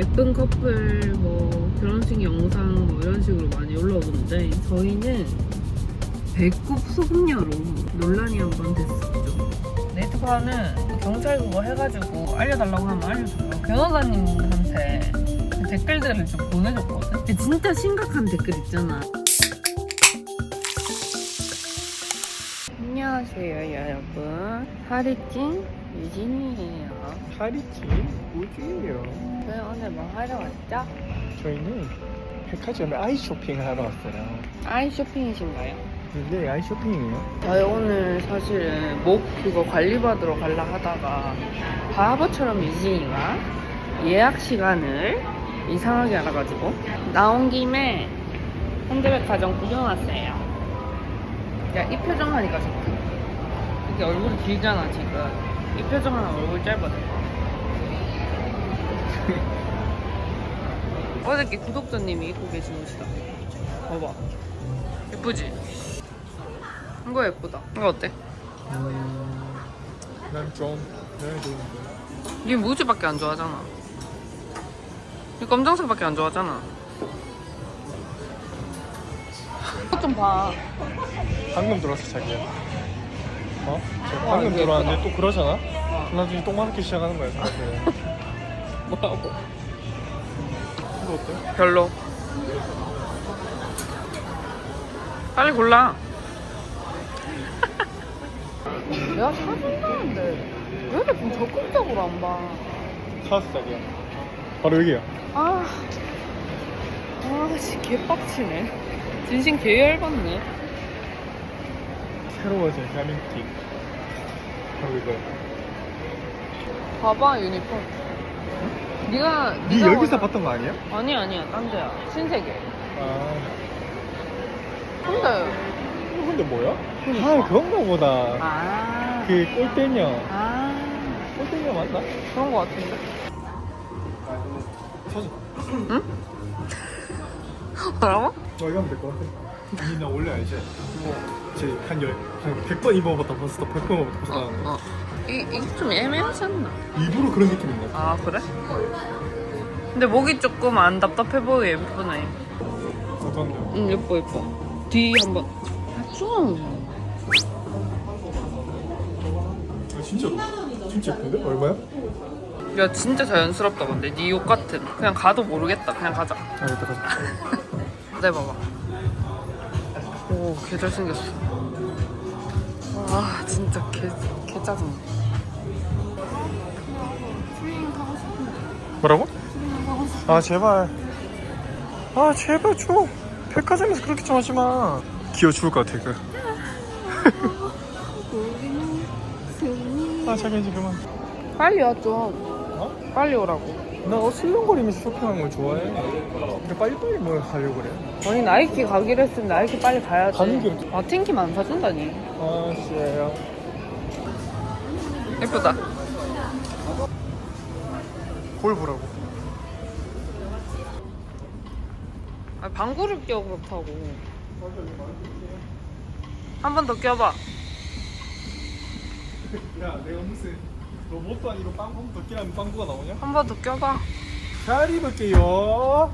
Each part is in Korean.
예쁜 커플 뭐 결혼식 영상 뭐 이런 식으로 많이 올라오던데 저희는 배꼽 소금녀로 논란이 한 번 됐었죠. 네이트바는 경찰 그거 해가지고 알려달라고 하면 알려줘요. 변호사님한테 그 댓글들을 좀 보내줬거든. 근데 진짜 심각한 댓글 있잖아. 안녕하세요 여러분. 살이 찐 유진이에요. 파리티 우주예요. 저희 오늘 뭐 하러 왔죠? 저희는 백화점에 아이 쇼핑을 하러 왔어요. 아이 쇼핑이신가요? 네, 아이 쇼핑이에요. 저희 오늘 사실은 목 그거 관리받으러 가려 하다가 바보처럼 유진이가 예약 시간을 이상하게 알아가지고 나온 김에 현대백화점 구경 왔어요. 야, 이 표정 하니까 좋다. 이게 얼굴이 길잖아, 지금. 이 표정 하면 얼굴 짧아져. 어저께 구독자님이 입고 계신 옷이다. 봐봐. 예쁘지? 이거 예쁘다. 이거 어때? 음, 난좀 마음에 드는데. 니 무지밖에 안 좋아하잖아. 니 검정색밖에 안 좋아하잖아. 이것 좀 봐. 방금 들어왔어 자기야. 어? 저 와, 방금 들어왔는데 또 그러잖아? 어. 나중에 똥 맞기 시작하는 거야 사람들. 뭐라고? 이거 어때? 별로. 빨리 골라. 내가 사준다는데 왜 이렇게 좀 적극적으로 안 봐? 사왔어 자기야. 바로 여기야. 아, 아, 씨, 개빡치네. 진심 개 열받네. 새로워진 가민티. 바로 이거야. 봐봐 유니폼. 네가 네 네가 여기서 원하- 봤던 거 아니야? 아니 아니야 딴 데야 신세계. 아. 근데 이거 근데 뭐야? 그니까. 아 그런가 보다. 아, 그 꼴대녀. 아 꼴대녀 맞나? 그런 거 같은데. 사줘. 뭐라고? 너 이거 하면 될 것 같아. 아니 나 원래 알지? 제한 열, 한 100번 입어봤다 벌써 100번 입어봤다 벌써 어. 어. 이 이게 좀 애매하지 않나? 일부러 그런 느낌인 거야. 아 그래? 근데 목이 조금 안 답답해 보여 예쁘네. 어떤데? 응 예뻐 예뻐. 뒤 한번. 아 추워. 아, 진짜 진짜 예쁜데? 얼마야? 야 진짜 자연스럽다 근데 네옷 같은. 그냥 가도 모르겠다. 그냥 가자. 알겠다 가자. 네 봐봐. 오, 개 잘생겼어. 와, 진짜 개, 개 짜증나. 뭐라고? 아 제발. 아 제발 줘. 백화점에서 그렇게 좀 하지 마. 기어 죽을 것 같아 그. 아 자기 이제 그만. 빨리 와, 좀. 어? 빨리 오라고. 나 어슬렁거리면서 쇼핑하는 걸 좋아해. 근데 빨리빨리 뭘 하려고 그래. 아니, 나이키 가기로 했으면 나이키 빨리 가야지. 가는 게 아, 팅키만 안 사준다니. 아 씨야. 예쁘다. 뭘 보라고. 아, 방구를 껴, 그렇다고. 한 번 더 껴봐. 야 내가 무슨 로봇도 아니고 빵꾸 덕기라면 빵꾸가 나오냐? 한 번 더 껴봐. 잘 입을게요.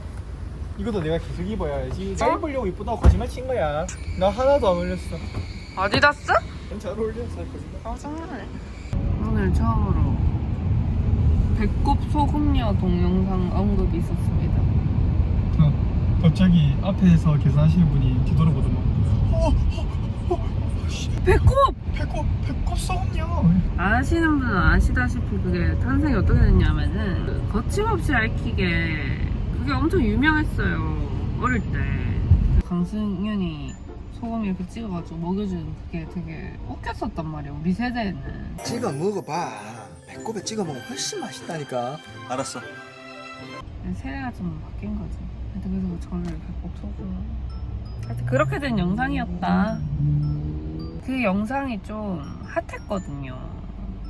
이것도 내가 계속 입어야지. 잘 입으려고 이쁘다고 거짓말 친 거야. 나 하나도 안 올렸어. 아디다스? 잘 거짓말. 아, 장난해. 오늘 처음으로 배꼽 소금녀 동영상 언급이 있었습니다. 어, 갑자기 앞에서 계산하시는 분이 뒤돌아보더만. 어, 어, 어, 씨, 배꼽! 배꼽, 배꼽 썩냐? 아시는 분은 아시다시피 그게 탄생이 어떻게 됐냐면은 그 거침없이 앓히게 그게 엄청 유명했어요 어릴 때 강승윤이 소금 이렇게 찍어가지고 먹여주는 그게 되게 웃겼었단 말이야 우리 세대에는 찍어 먹어봐. 배꼽에 찍어 먹으면 훨씬 맛있다니까. 알았어. 세대가 좀 바뀐 거지 하여튼 그래서 저를 배꼽 소금 하여튼 그렇게 된 영상이었다 그 영상이 좀 핫했거든요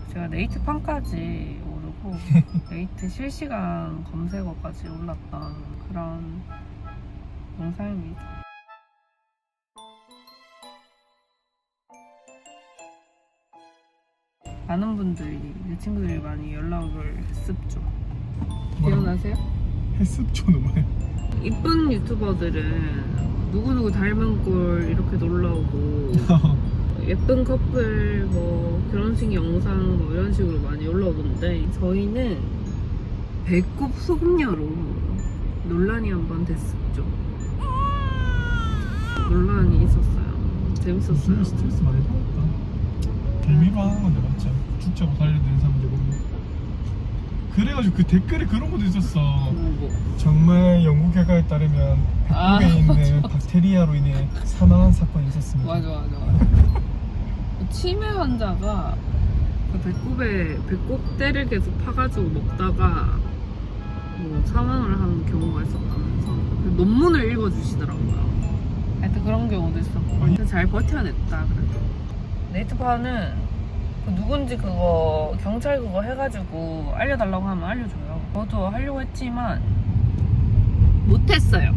제가 네이트 판까지 오르고 네이트 실시간 검색어까지 올랐던 그런 영상입니다. 많은 분들이 내 친구들이 많이 연락을 했었죠. 기억나세요? 햇습죠 너무 이쁜 유튜버들은 누구누구 닮은 꼴 이렇게 놀라오고 예쁜 커플 뭐 결혼식 영상 뭐 이런 식으로 많이 올라오던데 저희는 배꼽 소금녀로 논란이 한 번 됐었죠. 논란이 있었어요. 재밌었어요. 스트레스 많이 받았다 재미로 하는 건데 맞지? 죽자고 살려는 사람들 보면 그래가지고 그 댓글에 그런 것도 있었어 뭐, 정말 영국 결과에 따르면 아, 배꼽에 있는 박테리아로 인해 사망한 사건이 있었습니다 맞아 맞아 맞아. 치매 환자가 그 배꼽에 배꼽대를 계속 파가지고 먹다가 뭐 사망을 한 경우가 있었다면서 그 논문을 읽어주시더라고요. 하여튼 그런 경우도 있었고. 근데 잘 버텨냈다 그래도. 네이트파는 그 누군지 그거 경찰 그거 해가지고 알려달라고 하면 알려줘요. 저도 하려고 했지만 못했어요.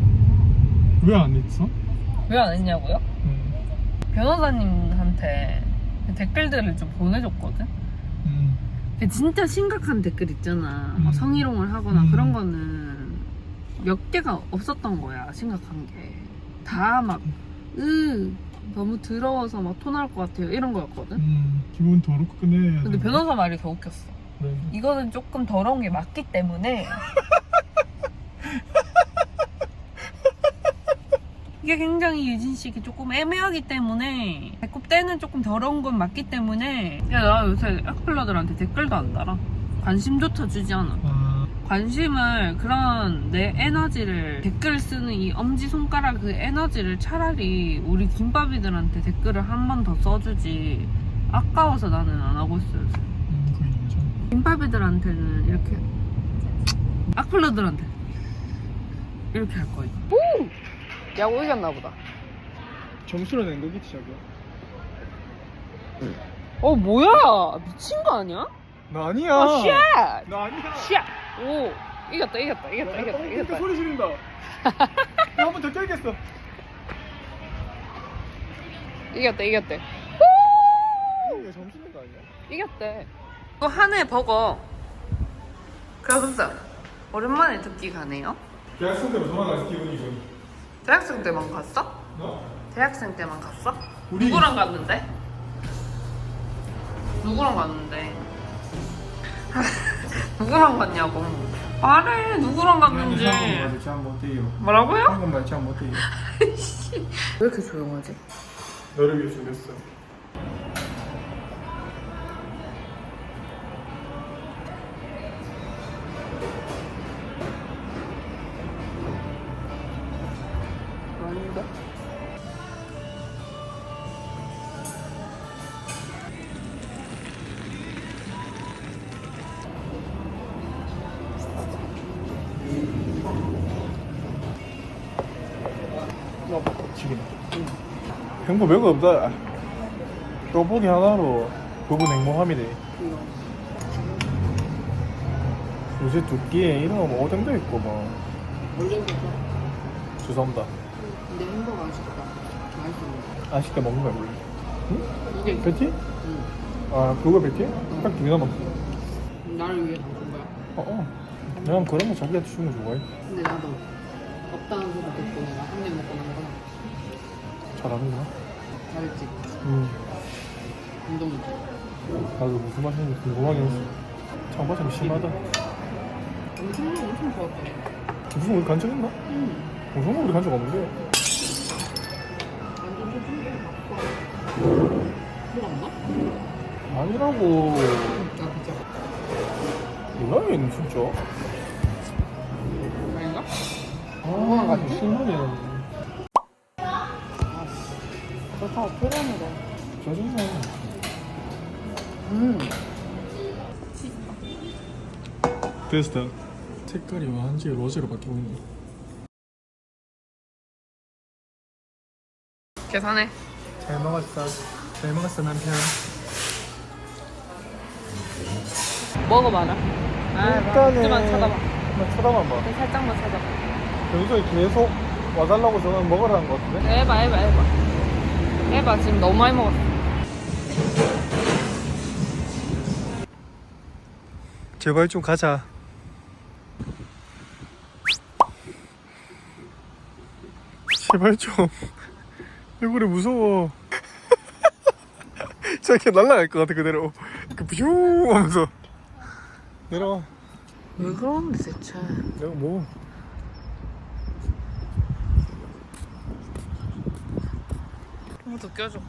왜 안 했어? 왜 안 했냐고요? 응. 변호사님한테 그 댓글들을 좀 보내줬거든. 응. 근데 진짜 심각한 댓글 있잖아. 음. 막 성희롱을 하거나 음. 그런 거는 몇 개가 없었던 거야. 심각한 게. 다 막, 으, 너무 더러워서 막토 나올 것 같아요. 이런 거였거든. 음, 기분 더럽고 끝내야 근데 돼. 변호사 말이 더 웃겼어. 그래. 이거는 조금 더러운 게 맞기 때문에. 이게 굉장히 유진 씨에게 조금 애매하기 때문에 배꼽 때는 조금 더러운 건 맞기 때문에 야 나 요새 악플러들한테 댓글도 안 달아 관심조차 주지 않아 아, 관심을 그런 내 에너지를 댓글 쓰는 이 엄지손가락 그 에너지를 차라리 우리 김밥이들한테 댓글을 한 번 더 써주지 아까워서 나는 안 하고 있어요 요새. 음. 김밥이들한테는 이렇게 악플러들한테 이렇게 할 거예요 오! 야구 이겼나 보다 점수로 낸 거겠지, 자기야. 어 뭐야 미친 거 아니야? 나 아니야. 어 쉣! 나 아니야. 쉣! 오 이겼다 이겼다 이겼다 야, 이겼다 똥 이겼다 소리 지른다. 한번 더 때리겠어. 이겼다 이겼대 이게 점수 낸 거 아니야? 이겼대. 이거 한해 버거. 그래서 오랜만에 듣기 가네요. 대학 생 때로 돌아갈 기분이죠. 대학생 때만 갔어? 너? 대학생 때만 갔어? 우리- 누구랑 갔는데? 누구랑 갔는데? 누구랑 갔냐고. 말해 누구랑 갔는지. 한국말 잘 못해요. 뭐라고요? 한국말 잘 못해요. 왜 이렇게 조용하지? 너를 위해 준비했어. 행복 별거 없다. 떡볶이 하나로 부부 냉모함이네. 요새 두 끼에 이름 오뎅도 있고 뭐. 죄송합니다. 근데 햄버거 아쉽다. 맛있어. 아쉽게 먹는 거야 원래. 이게 베티? 응. 아 그거 베티? 딱두 개나 먹어. 나를 위해 담은 거야. 어, 어. 난 그런 거 자기한테 주는 거 좋아해. 근데 나도 없다는 소리 듣고 내가 한 입 먹고 난 거야. 잘하는구나. 잘했지. 음. 운동이지. 나도 무슨 맛인지 궁금하긴 했어. 장바참 심하다. 엄청 엄청 좋았다. 무슨 우리 간적 있나? 응. 무슨 우리 간적 없는데. 완전 소중해. 뭐 들어갔나? 아니라고. 아 진짜. 뭐야 얘는 진짜. 아닌가? 아, 같이 신문이네. 다. 표현으로. 짜증나. 음. 됐다. 색깔이 완전히 로제로 바뀌고 있네. 계산해. 잘 먹었어. 잘 먹었어 남편. 먹어봐라. 아, 일단은 그만 쳐다봐. 한번 쳐다만 봐. 살짝만 쳐다봐. 여기서 계속 와달라고 저는 먹으라는 것 같은데. 해봐, 해봐, 해봐. 해봐 지금 너무 많이 먹었어. 제발 좀 가자. 제발 좀. 얼굴이 무서워. 진짜 이렇게 날아갈 것 같아 그대로. 뷰 하면서. 내려와. 왜 그러는데 대체? 내가 뭐? 더 껴줘.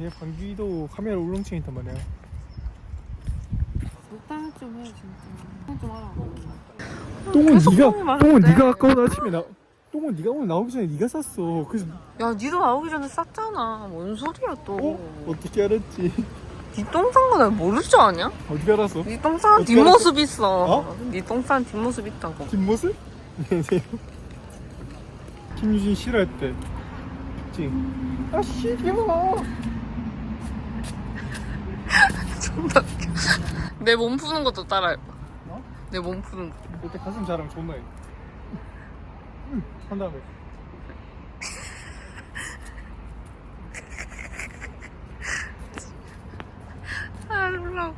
얘 방귀도 카메라 울렁증 있단 말이야. 적당히 좀 해, 진짜. 좀 하라. 똥은 계속 네가 많은데. 똥은 네가 아까 오늘 아침에 나 똥은 네가 오늘 나오기 전에 네가 쌌어. 그래서 야, 니도 나오기 전에 쌌잖아. 뭔 소리야 또? 어 어떻게 알았지? 니똥 싼거 내가 모를 줄 아냐? 어떻게 알았어? 니똥 싸는 어떻게 뒷모습 있어. 어? 니똥 싸는 뒷모습 있다고. 뒷모습? 안녕하세요. 김유진 싫어했대. 있지? 아, 시겨. 존나 웃겨. 내 몸 푸는 것도 따라해봐. 뭐? 내몸 푸는 거. 그때 가슴 자랑 존나 해. 응, 한 다음에. 아, 놀라워.